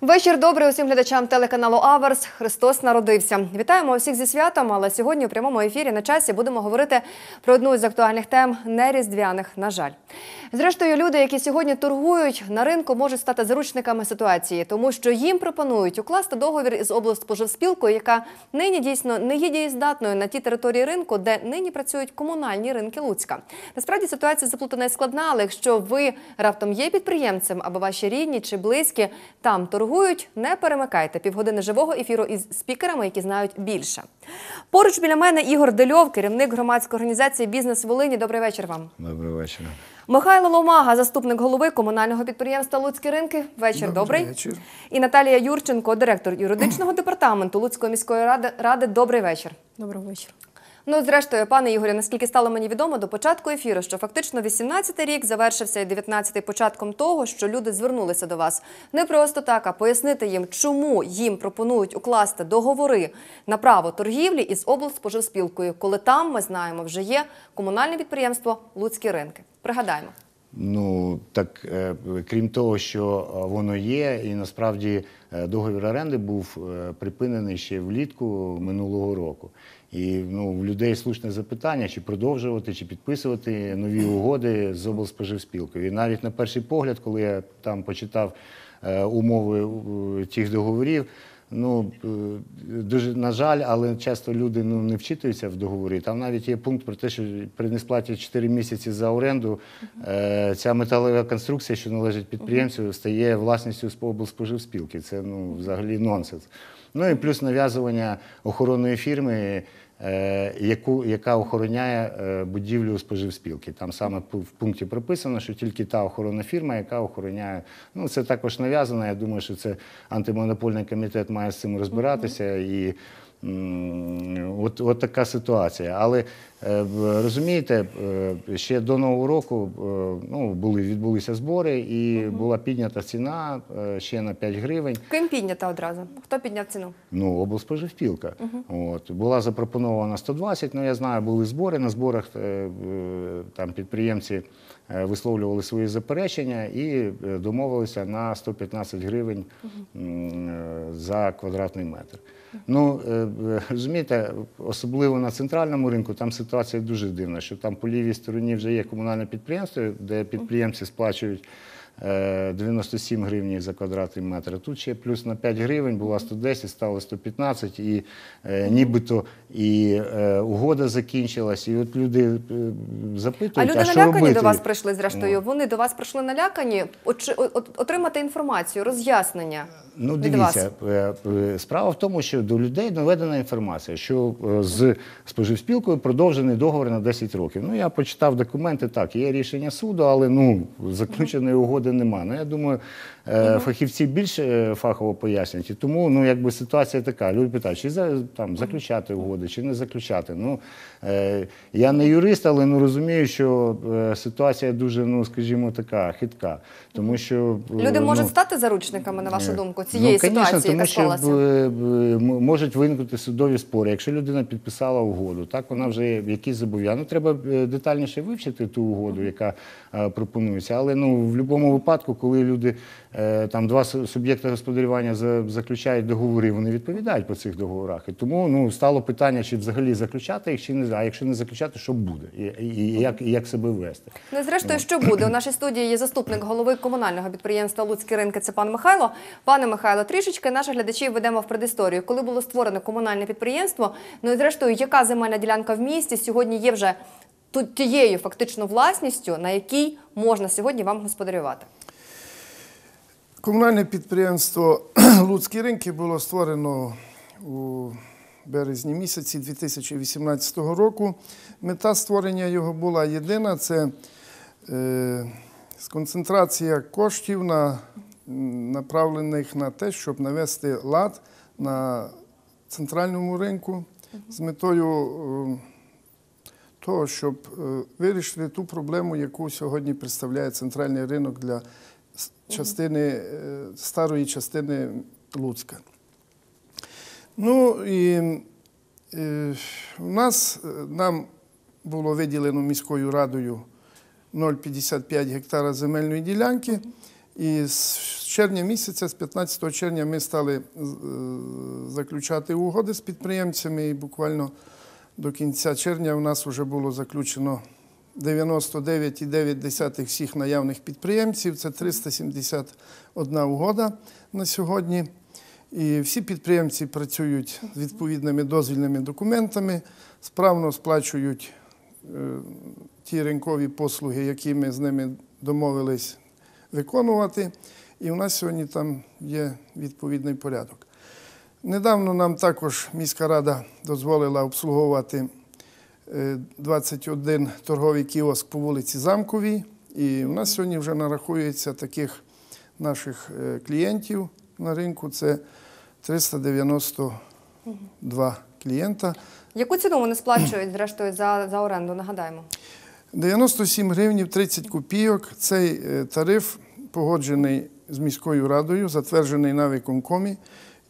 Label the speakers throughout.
Speaker 1: Вечір добрий усім глядачам телеканалу Аверс. Христос народився. Вітаємо усіх зі святом. Але сьогодні у прямому ефірі на часі будемо говорити про одну із актуальних тем неріздвяних. На жаль, зрештою, люди, які сьогодні торгують на ринку, можуть стати заручниками ситуації, тому що їм пропонують укласти договір із облспоживспілкою, яка нині дійсно не є дієздатною на тій території ринку, де нині працюють комунальні ринки Луцька. Насправді ситуація заплутана і складна, але якщо ви раптом є підприємцем або ваші рідні чи близькі там торгують, не перемикайте півгодини живого ефіру із спікерами, які знають більше. Поруч біля мене Ігор Дельов, керівник громадської організації Бізнес Волині. Добрий вечір вам.
Speaker 2: Добрий вечір.
Speaker 1: Михайло Ломага, заступник голови комунального підприємства Луцькі ринки. Вечір добрий.
Speaker 3: вечір.
Speaker 1: І Наталія Юрченко, директор юридичного департаменту Луцької міської ради. ради. Добрий вечір.
Speaker 4: Доброго вечора.
Speaker 1: Ну, зрештою, пане Ігорю, наскільки стало мені відомо до початку ефіру, що фактично 18-й рік завершився і 19-й початком того, що люди звернулися до вас не просто так, а пояснити їм, чому їм пропонують укласти договори на право торгівлі із облспоживспілкою, коли там ми знаємо вже є комунальне підприємство Луцькі ринки. Пригадаємо.
Speaker 2: Ну так е, крім того, що е, воно є, і насправді е, договір оренди був припинений ще влітку минулого року. І ну, в людей слушне запитання, чи продовжувати, чи підписувати нові угоди з облспоживспілкою. І навіть на перший погляд, коли я там почитав умови тих договорів. Ну е, дуже на жаль, але часто люди ну не вчитуються в договорі. Там навіть є пункт про те, що при несплаті 4 місяці за оренду е, ця металева конструкція, що належить підприємцю, стає власністю облспоживспілки. Це ну взагалі нонсенс. Ну і плюс нав'язування охоронної фірми. Е, Яку, яка охороняє е, будівлю споживспілки. Там саме в пункті прописано, що тільки та охоронна фірма, яка охороняє. Ну, це також нав'язано. Я думаю, що це антимонопольний комітет має з цим розбиратися. І от, от така ситуація. Але е, розумієте, е, ще до Нового року е, ну, були, відбулися збори, і була піднята ціна ще на 5 гривень.
Speaker 1: Ким піднята одразу? Хто підняв ціну?
Speaker 2: Ну, облспоживспілка. От. Була запропонована 120, ну я знаю, були збори. На зборах там підприємці висловлювали свої заперечення і е, домовилися на 115 гривень е, за квадратний метр. Ну, е, е, розумієте, особливо на центральному ринку там ситуація дуже дивна, що там по лівій стороні вже є комунальне підприємство, де підприємці сплачують е, 97 гривень за квадратний метр. Тут ще плюс на 5 гривень була 110, стало 115, і е, нібито і е, угода закінчилась. І от люди е, запитують,
Speaker 1: А
Speaker 2: а,
Speaker 1: люди
Speaker 2: що
Speaker 1: налякані
Speaker 2: робити?
Speaker 1: до вас прийшли, зрештою. Вони до вас прийшли налякані очи- о- от- отримати інформацію, роз'яснення.
Speaker 2: Ну, дивіться, е, е, справа в тому, що до людей доведена інформація, що е, з споживспілкою продовжений договор на 10 років. Ну, я почитав документи, так, є рішення суду, але ну, заключеної угоди нема. Ну, я думаю, е, фахівці більше фахово пояснять. І тому ну, якби ситуація така. Люди питають, чи за, там, заключати угоди, чи не заключати. Ну, е, я не юрист, але ну, розумію, що е, ситуація дуже, ну, скажімо, така хитка. Тому що, е,
Speaker 1: Люди можуть
Speaker 2: ну,
Speaker 1: стати заручниками, на вашу думку, цієї
Speaker 2: ну,
Speaker 1: ситуації,
Speaker 2: тому
Speaker 1: яка
Speaker 2: що
Speaker 1: склалася?
Speaker 2: е, е, можуть виникнути судові спори. Якщо людина підписала угоду, так вона вже якісь зобов'язання. Ну, треба е, детальніше вивчити ту угоду, яка е, пропонується. Але ну в будь-якому випадку, коли люди е, там два суб'єкти господарювання заключають договори, вони відповідають по цих договорах. І тому ну стало питання, чи взагалі заключати їх, чи не а якщо не заключати, що буде, і, і, і як, і як себе вести.
Speaker 1: Ну, зрештою, що буде? У нашій студії є заступник голови комунального підприємства Луцькі ринки. Це пан Михайло. Пане Михайло, трішечки наших глядачів ведемо в предісторію. Коли було створено комунальне підприємство, ну і зрештою, яка земельна ділянка в місті сьогодні є вже тут тією фактично власністю, на якій можна сьогодні вам господарювати?
Speaker 3: Комунальне підприємство Луцькі ринки було створено у березні місяці 2018 року. Мета створення його була єдина це е, сконцентрація коштів, на, направлених на те, щоб навести лад на центральному ринку з метою е, того, щоб е, вирішити ту проблему, яку сьогодні представляє центральний ринок для старої частини Луцька. Ну і е, у нас е, нам було виділено міською радою 0,55 гектара земельної ділянки. І з червня місяця, з 15 червня, ми стали е, заключати угоди з підприємцями, і буквально до кінця червня у нас вже було заключено 99,9 всіх наявних підприємців. Це 371 угода на сьогодні. І всі підприємці працюють з відповідними дозвільними документами, справно сплачують е, ті ринкові послуги, які ми з ними домовились виконувати. І у нас сьогодні там є відповідний порядок. Недавно нам також міська рада дозволила обслуговувати е, 21 торговий кіоск по вулиці Замковій. І у нас сьогодні вже нарахується таких наших е, клієнтів на ринку. Це 392 клієнта.
Speaker 1: Яку ціну вони сплачують, зрештою, за, за оренду? Нагадаємо.
Speaker 3: 97 гривнів 30 копійок. Цей е, тариф погоджений з міською радою, затверджений на виконкомі,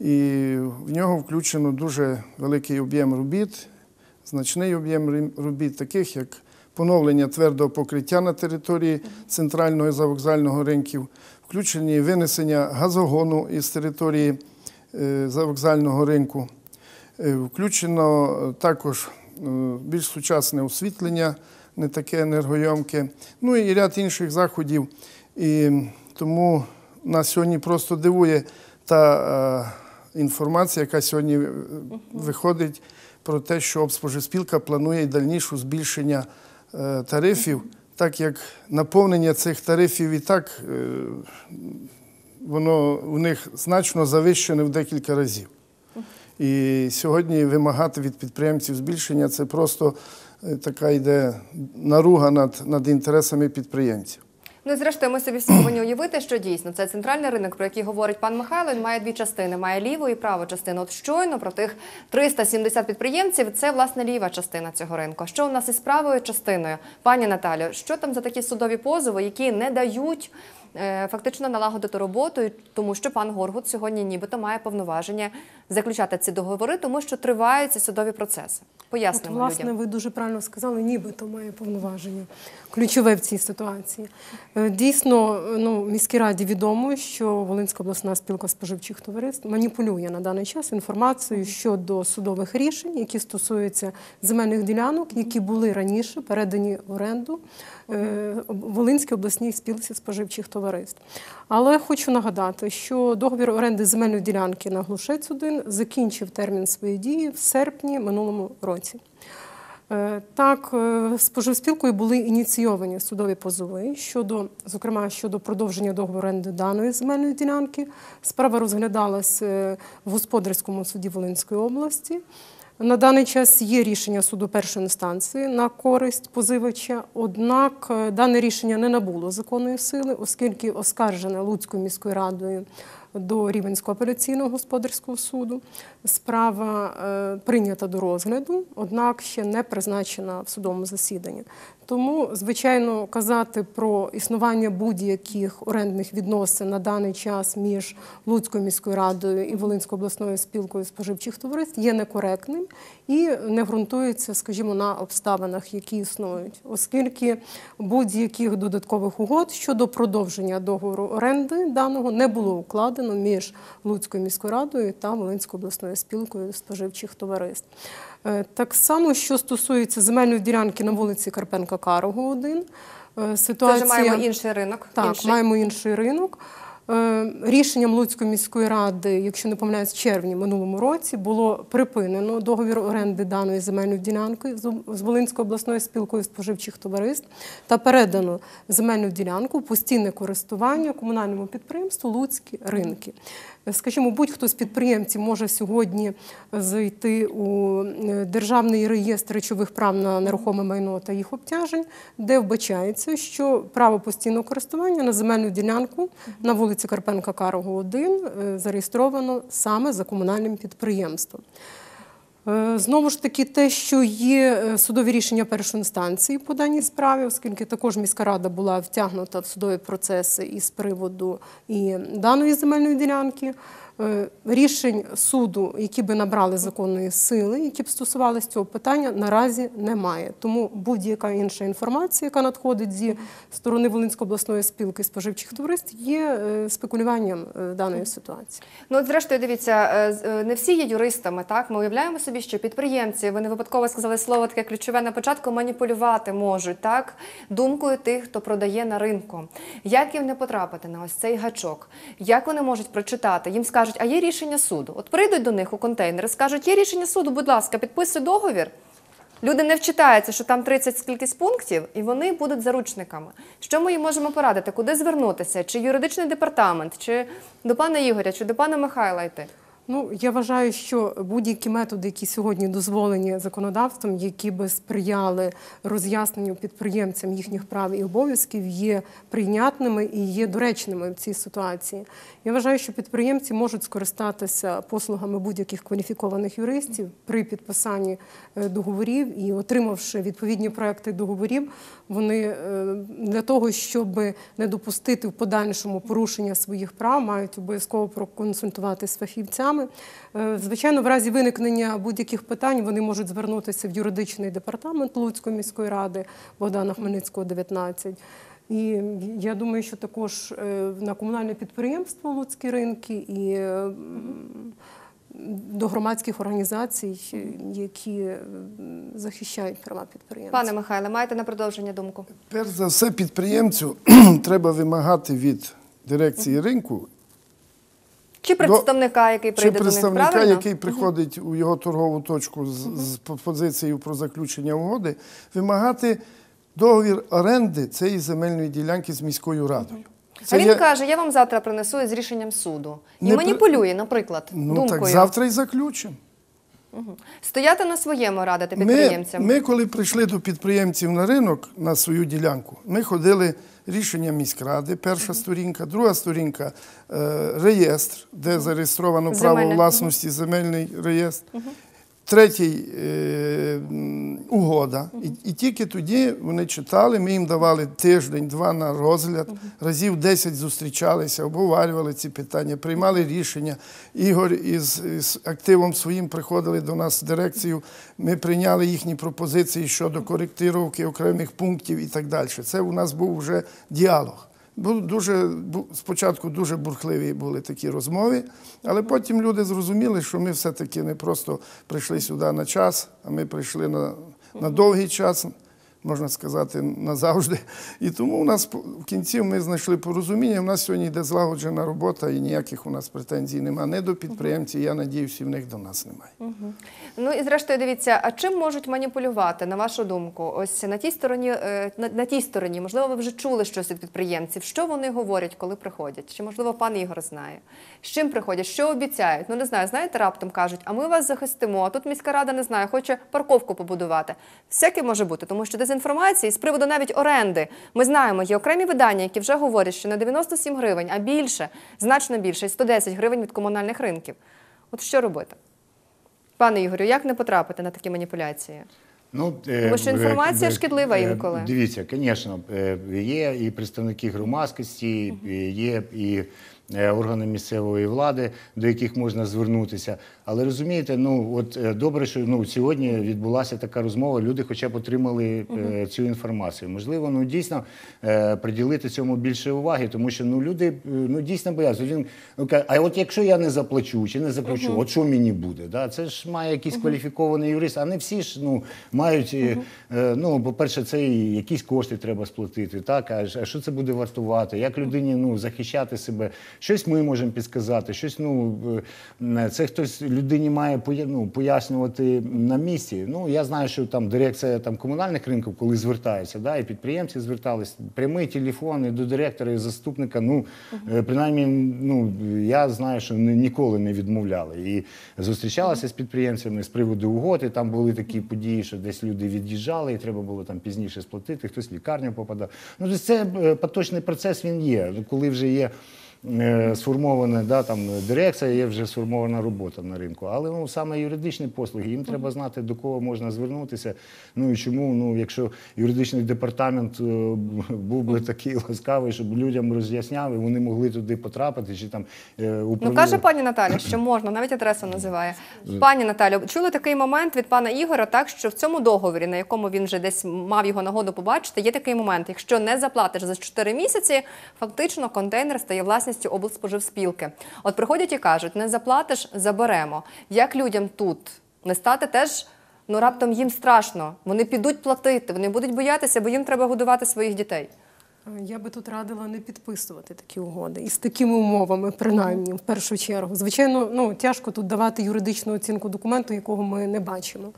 Speaker 3: і в нього включено дуже великий об'єм робіт, значний об'єм робіт, таких як поновлення твердого покриття на території центрального і завокзального ринків, включені винесення газогону із території е, завокзального ринку. Е, Включено також е, більш сучасне освітлення, не таке енергойомке, ну і ряд інших заходів. І тому нас сьогодні просто дивує та інформація, яка сьогодні виходить про те, що обспоживспілка планує й дальніше збільшення тарифів, так як наповнення цих тарифів і так е, воно у них значно завищене в декілька разів. І сьогодні вимагати від підприємців збільшення це просто е, така йде наруга над, над інтересами підприємців.
Speaker 1: Ну зрештою, ми собі повинні уявити, що дійсно це центральний ринок, про який говорить пан Михайло. Він має дві частини: має ліву і праву частину. От щойно про тих 370 підприємців. Це власне ліва частина цього ринку. Що у нас із правою частиною? Пані Наталю, що там за такі судові позови, які не дають фактично налагодити роботу, тому що пан Горгут сьогодні нібито має повноваження заключати ці договори, тому що тривають ці судові процеси.
Speaker 4: От, власне,
Speaker 1: людям.
Speaker 4: ви дуже правильно сказали, нібито має повноваження. Ключове в цій ситуації. Е, Дійсно, ну, міській раді відомо, що Волинська обласна спілка споживчих товариств маніпулює на даний час інформацією щодо судових рішень, які стосуються земельних ділянок, які були раніше передані в оренду е, Волинській обласній спілці споживчих товариств. Але хочу нагадати, що договір оренди земельної ділянки на Глушець 1 закінчив термін своєї дії в серпні минулому році. Е, Так, е, споживспілкою були ініційовані судові позови щодо, зокрема, щодо продовження договору оренди даної земельної ділянки. Справа розглядалась е, в господарському суді Волинської області. На даний час є рішення суду першої інстанції на користь позивача, однак е, дане рішення не набуло законної сили, оскільки оскаржене Луцькою міською радою до Рівенського апеляційного господарського суду. Справа е, прийнята до розгляду, однак ще не призначена в судовому засіданні. Тому, звичайно, казати про існування будь-яких орендних відносин на даний час між Луцькою міською радою і Волинською обласною спілкою споживчих товариств є некоректним і не ґрунтується, скажімо, на обставинах, які існують, оскільки будь-яких додаткових угод щодо продовження договору оренди даного не було укладено між Луцькою міською радою та Волинською обласною спілкою споживчих товариств. Е, Так само, що стосується земельної ділянки на вулиці Карпенка Карого 1, ситуація
Speaker 1: Це вже маємо інший ринок.
Speaker 4: так,
Speaker 1: інший.
Speaker 4: маємо інший ринок. Е, Рішенням Луцької міської ради, якщо не помиляюсь, червні минулому році було припинено договір оренди даної земельної ділянки з Волинською обласною спілкою споживчих товариств та передано земельну ділянку постійне користування комунальному підприємству Луцькі ринки. Скажімо, будь-хто з підприємців може сьогодні зайти у е, державний реєстр речових прав на нерухоме майно та їх обтяжень, де вбачається, що право постійного користування на земельну ділянку на вулиці Карпенка Карого 1 е, зареєстровано саме за комунальним підприємством. Е, Знову ж таки, те, що є е, судові рішення першої інстанції по даній справі, оскільки також міська рада була втягнута в судові процеси із приводу і даної земельної ділянки. Е, Рішень суду, які би набрали законної сили, які б стосувалися цього питання, наразі немає. Тому будь-яка інша інформація, яка надходить зі сторони Волинської обласної спілки споживчих товариств, є е, спекулюванням е, даної ситуації.
Speaker 1: Ну, от зрештою, дивіться, не всі є юристами. Так, ми уявляємо собі, що підприємці, ви не випадково сказали слово таке ключове на початку, маніпулювати можуть так думкою тих, хто продає на ринку. Як їм не потрапити на ось цей гачок? Як вони можуть прочитати? Їм скажуть, а є рішення суду. От прийдуть до них у контейнери, скажуть, є рішення суду, будь ласка, підписуй договір. Люди не вчитаються, що там 30 скількись пунктів, і вони будуть заручниками. Що ми їм можемо порадити? Куди звернутися? Чи юридичний департамент, чи до пана Ігоря, чи до пана Михайла йти?
Speaker 4: Ну, я вважаю, що будь-які методи, які сьогодні дозволені законодавством, які би сприяли роз'ясненню підприємцям їхніх прав і обов'язків, є прийнятними і є доречними в цій ситуації. Я вважаю, що підприємці можуть скористатися послугами будь-яких кваліфікованих юристів при підписанні е, договорів і отримавши відповідні проекти договорів, вони е, для того, щоб не допустити в подальшому порушення своїх прав, мають обов'язково проконсультуватися з фахівцями. Е, Звичайно, в разі виникнення будь-яких питань вони можуть звернутися в юридичний департамент Луцької міської ради Богдана Хмельницького, 19. І я думаю, що також е, на комунальне підприємство Луцькі ринки і е, до громадських організацій, які захищають права підприємців.
Speaker 1: Пане Михайле, маєте на продовження думку?
Speaker 3: Перш за все, підприємцю треба вимагати від дирекції ринку
Speaker 1: Чи представника, який
Speaker 3: чи
Speaker 1: представника, до них, правильно?
Speaker 3: який приходить у його торгову точку з, з позицією про заключення угоди, вимагати договір оренди цієї земельної ділянки з міською радою.
Speaker 1: А він
Speaker 3: є-
Speaker 1: каже, я вам завтра принесу з рішенням суду. І
Speaker 3: Не при-
Speaker 1: маніпулює, наприклад,
Speaker 3: ну
Speaker 1: думкою.
Speaker 3: так завтра і заключимо.
Speaker 1: Стояти на своєму радити підприємцям.
Speaker 3: ми, коли прийшли до підприємців на ринок на свою ділянку, ми ходили рішення міськради, перша сторінка, друга сторінка е, реєстр, де зареєстровано право
Speaker 1: Земельне.
Speaker 3: власності, земельний реєстр. Третій е, угода. І, і тільки тоді вони читали, ми їм давали тиждень-два на розгляд, разів 10 зустрічалися, обговорювали ці питання, приймали рішення. Ігор із, із активом своїм приходили до нас в дирекцію. Ми прийняли їхні пропозиції щодо коректировки окремих пунктів і так далі. Це у нас був вже діалог. Був дуже спочатку дуже бурхливі були такі розмови, але потім люди зрозуміли, що ми все-таки не просто прийшли сюди на час, а ми прийшли на, на довгий час, можна сказати, назавжди. І тому у нас в кінці ми знайшли порозуміння. У нас сьогодні йде злагоджена робота і ніяких у нас претензій немає. Не до підприємців, я надіюся, в них до нас немає.
Speaker 1: Ну і зрештою, дивіться, а чим можуть маніпулювати, на вашу думку? Ось на тій стороні, е, на, тій стороні, можливо, ви вже чули щось від підприємців. Що вони говорять, коли приходять? Чи можливо пан Ігор знає? З чим приходять? Що обіцяють? Ну не знаю, знаєте, раптом кажуть, а ми вас захистимо. А тут міська рада не знаю, хоче парковку побудувати. Всяке може бути, тому що дезінформації з приводу навіть оренди. Ми знаємо, є окремі видання, які вже говорять, що на 97 гривень, а більше, значно більше, 110 гривень від комунальних ринків. От що робити? Пане Ігорю, як не потрапити на такі маніпуляції?
Speaker 2: Ну,
Speaker 1: Тому що інформація шкідлива
Speaker 2: е,
Speaker 1: інколи.
Speaker 2: Дивіться, звісно, е, є і представники громадськості, є і е, органи місцевої влади, до яких можна звернутися. Але розумієте, ну от е, добре, що ну сьогодні відбулася така розмова. Люди, хоча б отримали е, цю інформацію. Можливо, ну дійсно е, приділити цьому більше уваги, тому що ну люди е, ну дійсно бояться. Він ну, каже, а от якщо я не заплачу чи не заплачу, от що мені буде? Да? Це ж має якийсь кваліфікований юрист, а не всі ж ну мають. е, е, Ну, по-перше, це і якісь кошти треба сплатити. Так, а що це буде вартувати? Як людині ну захищати себе? Щось ми можемо підсказати, щось ну е, це хтось людині має ну, пояснювати на місці. Ну я знаю, що там дирекція там комунальних ринків, коли звертається, да, і підприємці звертались, прямий телефон і до директора і заступника. Ну е, принаймні, ну я знаю, що ні- ніколи не відмовляли. І зустрічалася з підприємцями з приводу угод. І там були такі події, що десь люди від'їжджали, і треба було там пізніше сплатити, хтось в лікарню попадав. Ну це е, поточний процес він є. Коли вже є е, сформована да, там, дирекція, є вже сформована робота на ринку. Але ну, саме юридичні послуги, їм треба знати, до кого можна звернутися. Ну і чому, ну, якщо юридичний департамент е, був би такий ласкавий, щоб людям роз'ясняв, і вони могли туди потрапити, чи там е,
Speaker 1: Ну каже пані Наталя, що можна, навіть адресу називає. Пані Наталю, чули такий момент від пана Ігоря, так що в цьому договорі, на якому він вже десь мав його нагоду побачити, є такий момент. Якщо не заплатиш за 4 місяці, фактично контейнер стає власністю облспоживспілки. От приходять і кажуть, не заплатиш, заберемо. Як людям тут не стати теж? Ну раптом їм страшно. Вони підуть платити, вони будуть боятися, бо їм треба годувати своїх дітей.
Speaker 4: Я би тут радила не підписувати такі угоди і з такими умовами, принаймні, в першу чергу. Звичайно, ну тяжко тут давати юридичну оцінку документу, якого ми не бачимо.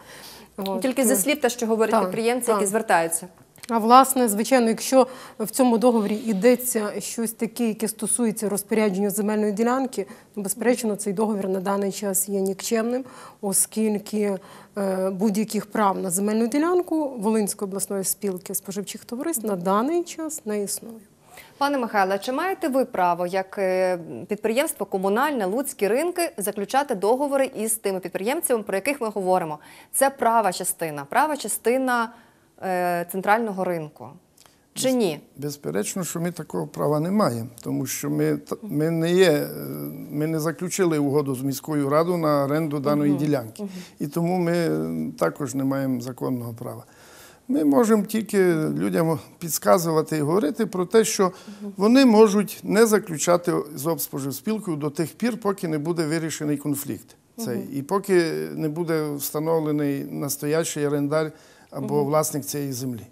Speaker 4: От.
Speaker 1: Тільки зі слів те, що говорять підприємці, які звертаються.
Speaker 4: А власне, звичайно, якщо в цьому договорі йдеться щось таке, яке стосується розпорядження земельної ділянки, безперечно, цей договір на даний час є нікчемним, оскільки е, будь-яких прав на земельну ділянку Волинської обласної спілки споживчих товариств на даний час не існує.
Speaker 1: Пане Михайле, чи маєте ви право, як е, підприємство комунальне, луцькі ринки, заключати договори із тими підприємцями, про яких ми говоримо? Це права частина, права частина центрального ринку. Чи ні?
Speaker 3: Безперечно, що ми такого права не маємо, тому що ми, ми, не, є, е, ми не заключили угоду з міською радою на оренду даної ділянки. І тому ми е, також не маємо законного права. Ми можемо тільки людям підказувати і говорити про те, що вони можуть не заключати з обспоживспілкою до тих пір, поки не буде вирішений конфлікт. Цей. І поки не буде встановлений настоящий орендар або власник цієї землі.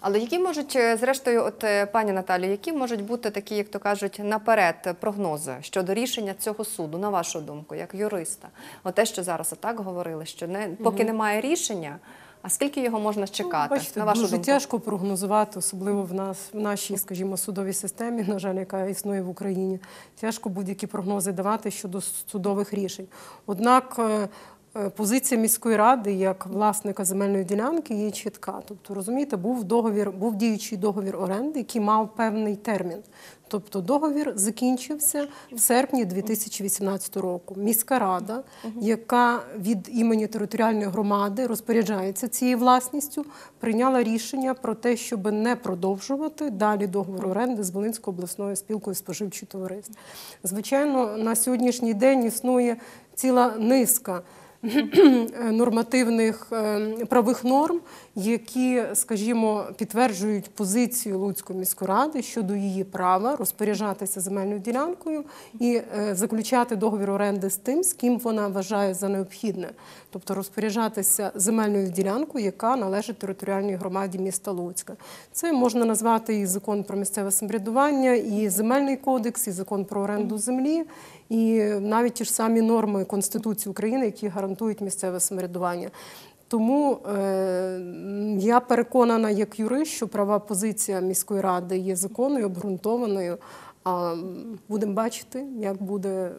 Speaker 1: Але які можуть, е, зрештою, от е, пані Наталі, які можуть бути такі, як то кажуть, наперед прогнози щодо рішення цього суду, на вашу думку, як юриста? От те, що зараз отак говорили, що не поки немає рішення, а скільки його можна чекати?
Speaker 4: Ну, Бачите,
Speaker 1: на вашу
Speaker 4: дуже
Speaker 1: думку?
Speaker 4: тяжко прогнозувати, особливо в нас в нашій, скажімо, судовій системі, на жаль, яка існує в Україні. Тяжко будь-які прогнози давати щодо судових рішень. Однак е, позиція міської ради як власника земельної ділянки є чітка. Тобто, розумієте, був договір, був діючий договір оренди, який мав певний термін. Тобто договір закінчився в серпні 2018 року. Міська рада, яка від імені територіальної громади розпоряджається цією власністю, прийняла рішення про те, щоб не продовжувати далі договор оренди з Волинською обласною спілкою споживчих товариств. Звичайно, на сьогоднішній день існує ціла низка нормативних е, правових норм, які, скажімо, підтверджують позицію Луцької міської ради щодо її права розпоряджатися земельною ділянкою і е, заключати договір оренди з тим, з ким вона вважає за необхідне, тобто розпоряджатися земельною ділянкою, яка належить територіальній громаді міста Луцька. Це можна назвати і закон про місцеве самоврядування, і земельний кодекс, і закон про оренду землі, і навіть ті ж самі норми Конституції України, які гарантують місцеве самоврядування. Тому е, я переконана як юрист, що права позиція міської ради є законною, обґрунтованою. А будемо бачити, як буде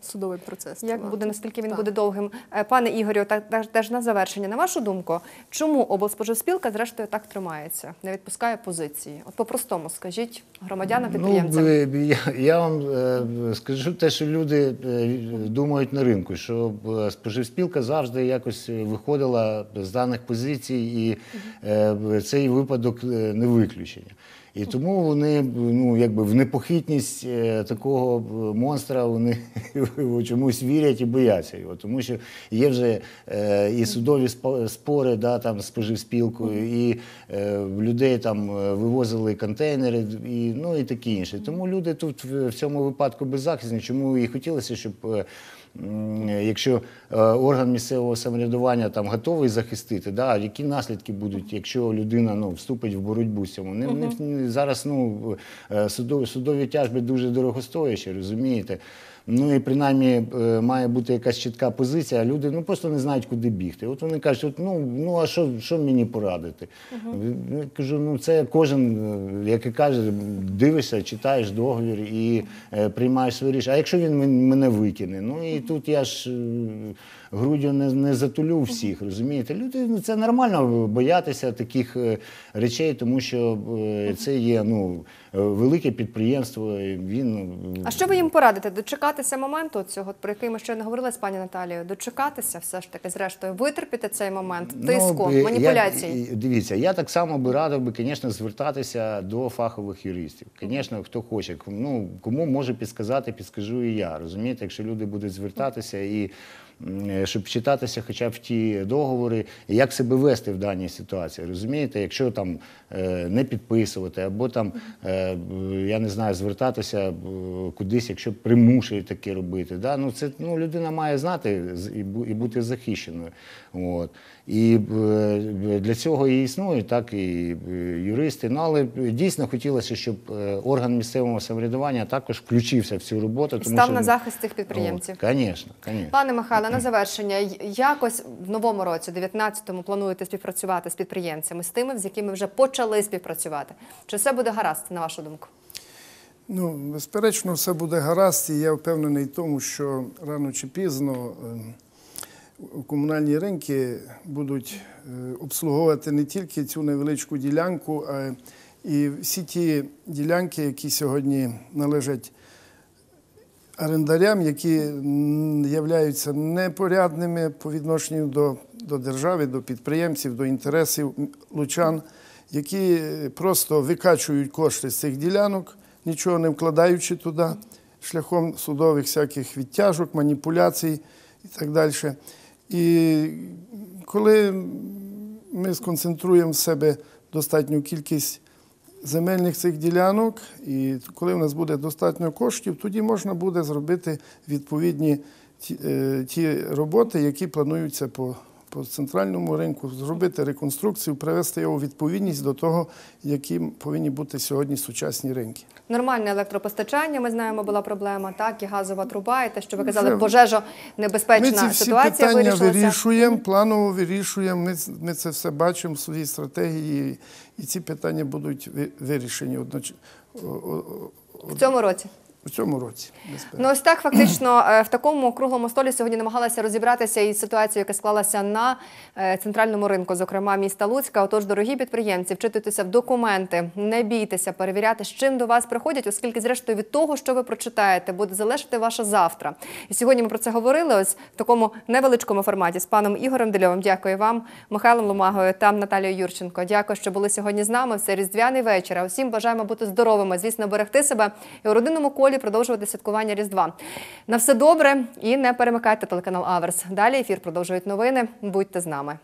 Speaker 4: судовий процес.
Speaker 1: Як
Speaker 4: тривати.
Speaker 1: буде, наскільки він
Speaker 4: Так.
Speaker 1: буде довгим? Е, Пане Ігорю, так теж- теж на завершення. На вашу думку, чому облспоживспілка зрештою так тримається, не відпускає позиції? От по-простому скажіть громадянам, підприємцям.
Speaker 2: Ну, я, я вам е, скажу те, що люди е, думають на ринку, що споживспілка завжди якось виходила з даних позицій, і цей випадок не виключення. І тому вони ну, якби в непохитність е, такого е, монстра вони чомусь вірять і бояться його. Тому що є вже е, і судові спо- спори да, там, з споживспілкою, і е, людей там е, вивозили контейнери, і, ну, і таке інше. Тому люди тут в, в цьому випадку беззахисні. Чому і хотілося, щоб. Якщо е, орган місцевого самоврядування там готовий захистити, да, які наслідки будуть, якщо людина ну, вступить в боротьбу з цьому? Не, не, зараз ну, е, судові, судові тяжби дуже дорогостоящі, розумієте? Ну і принаймні е, має бути якась чітка позиція, а люди ну, просто не знають, куди бігти. От вони кажуть, от, ну, ну а що, що мені порадити? Ну, Я кажу, ну це кожен, е, як і каже, дивишся, читаєш договір і приймаєш своє рішення. А якщо він мене викине? Ну і тут я ж груддю не, не затулю всіх. Розумієте, люди ну, це нормально боятися таких е, речей, тому що е, це є ну велике підприємство. Він
Speaker 1: А що ви їм порадите? Дочекатися моменту цього, про який ми щойно говорили з пані Наталією? Дочекатися все ж таки, зрештою, витерпіти цей момент тиску,
Speaker 2: Ну,
Speaker 1: маніпуляцій.
Speaker 2: Я, дивіться, я так само би радив би, звісно, звертатися до фахових юристів. Звісно, хто хоче. Ну, кому може підсказати, підскажу і я. Розумієте, якщо люди будуть звертатися і щоб читатися хоча б в ті договори, як себе вести в даній ситуації. Розумієте, якщо там е, не підписувати, або там, е, я не знаю, звертатися е, кудись, якщо примушують таке робити. Да? Ну, це ну, людина має знати і бути захищеною. От. І е, для цього і існують так і е, юристи. Ну але дійсно хотілося, щоб е, орган місцевого самоврядування також включився в цю роботу.
Speaker 1: І став на захист цих підприємців.
Speaker 2: Звісно, звісно.
Speaker 1: Пане Михайле, на завершення, якось в новому році, 19-му, плануєте співпрацювати з підприємцями, з тими, з якими вже почали співпрацювати. Чи все буде гаразд, на вашу думку?
Speaker 3: Ну, безперечно, все буде гаразд, і я впевнений в тому, що рано чи пізно ем, комунальні ринки будуть е, обслуговувати не тільки цю невеличку ділянку, а і всі ті ділянки, які сьогодні належать орендарям, які являються непорядними по відношенню до, до держави, до підприємців, до інтересів лучан, які просто викачують кошти з цих ділянок, нічого не вкладаючи туди, шляхом судових всяких відтяжок, маніпуляцій і так далі. І коли ми сконцентруємо в себе достатню кількість земельних цих ділянок, і коли в нас буде достатньо коштів, тоді можна буде зробити відповідні ті, е, роботи, які плануються по, по центральному ринку, зробити реконструкцію, привести його у відповідність до того, які повинні бути сьогодні сучасні ринки.
Speaker 1: Нормальне електропостачання, ми знаємо, була проблема, так, і газова труба, і те, що ви казали, пожежо
Speaker 3: Ми
Speaker 1: небезпечна
Speaker 3: ці всі
Speaker 1: ситуація
Speaker 3: питання
Speaker 1: вирішилася.
Speaker 3: вирішуємо, планово вирішуємо. Ми, ми це все бачимо в своїй стратегії, і ці питання будуть ви- вирішені одноч... о- о- о-
Speaker 1: В цьому році.
Speaker 3: У цьому році. безперечно.
Speaker 1: Ну ось так фактично е, в такому круглому столі сьогодні намагалася розібратися із ситуацією, яка склалася на е, центральному ринку, зокрема міста Луцька. Отож, дорогі підприємці, вчитуйтеся в документи, не бійтеся перевіряти, з чим до вас приходять, оскільки, зрештою, від того, що ви прочитаєте, буде залежати ваше завтра. І сьогодні ми про це говорили. Ось в такому невеличкому форматі з паном Ігорем Дельовим. Дякую вам, Михайлом Ломагою та Наталією Юрченко. Дякую, що були сьогодні з нами. Це різдвяний вечір. А усім бажаємо бути здоровими, звісно, берегти себе і у родинному колі продовжувати святкування Різдва. На все добре і не перемикайте телеканал Аверс. Далі ефір продовжують новини. Будьте з нами.